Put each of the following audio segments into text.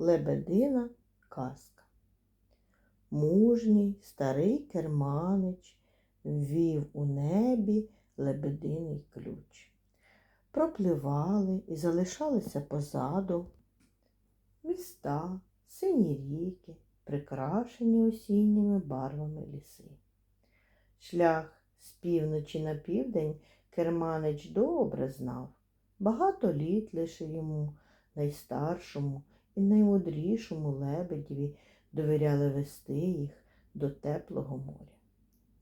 Лебедина казка. Мужній старий керманич ввів у небі лебединий ключ. Пропливали і залишалися позаду міста, сині ріки, прикрашені осінніми барвами ліси. Шлях з півночі на південь керманич добре знав. Багато літ лише йому, найстаршому і наймудрішому лебедеві довіряли вести їх до теплого моря.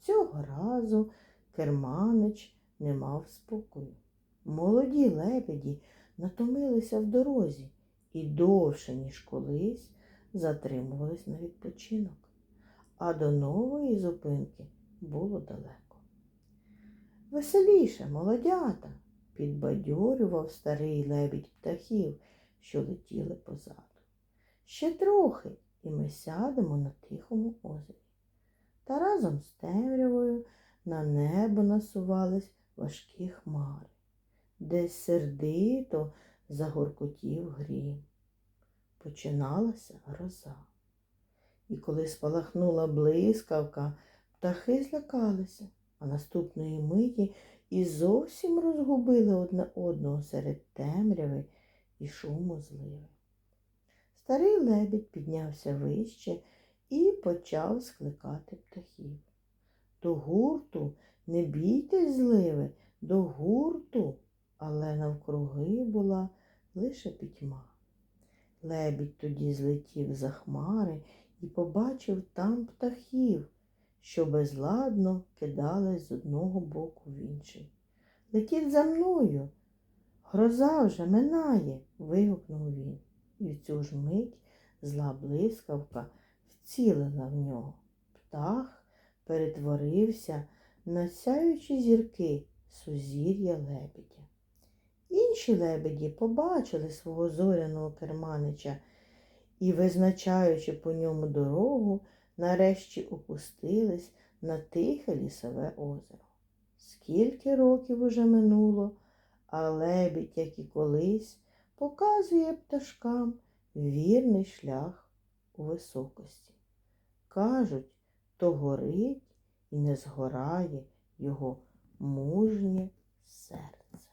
Цього разу керманич не мав спокою. Молоді лебеді натомилися в дорозі і довше, ніж колись, затримувались на відпочинок, а до нової зупинки було далеко. Веселіше, молодята, підбадьорював старий лебідь птахів, що летіли позаду. Ще трохи, і ми сядемо на тихому озері. Та разом з темрявою на небо насувались важкі хмари, десь сердито загоркотів грім. Починалася гроза. І коли спалахнула блискавка, птахи злякалися, а наступної миті і зовсім розгубили одне одного серед темряви і шуму зливи. Старий лебідь піднявся вище і почав скликати птахів. До гурту не бійтесь зливи, до гурту, але навкруги була лише пітьма. Лебідь тоді злетів за хмари і побачив там птахів, що безладно кидались з одного боку в інший. Летіть за мною. Гроза вже минає, вигукнув він, і в цю ж мить зла блискавка вцілила в нього. Птах перетворився на сяючі зірки сузір'я лебедя. Інші лебеді побачили свого зоряного керманича і, визначаючи по ньому дорогу, нарешті опустились на тихе лісове озеро. Скільки років уже минуло, а лебідь, як і колись, показує пташкам вірний шлях у високості. Кажуть, то горить і не згорає його мужнє серце.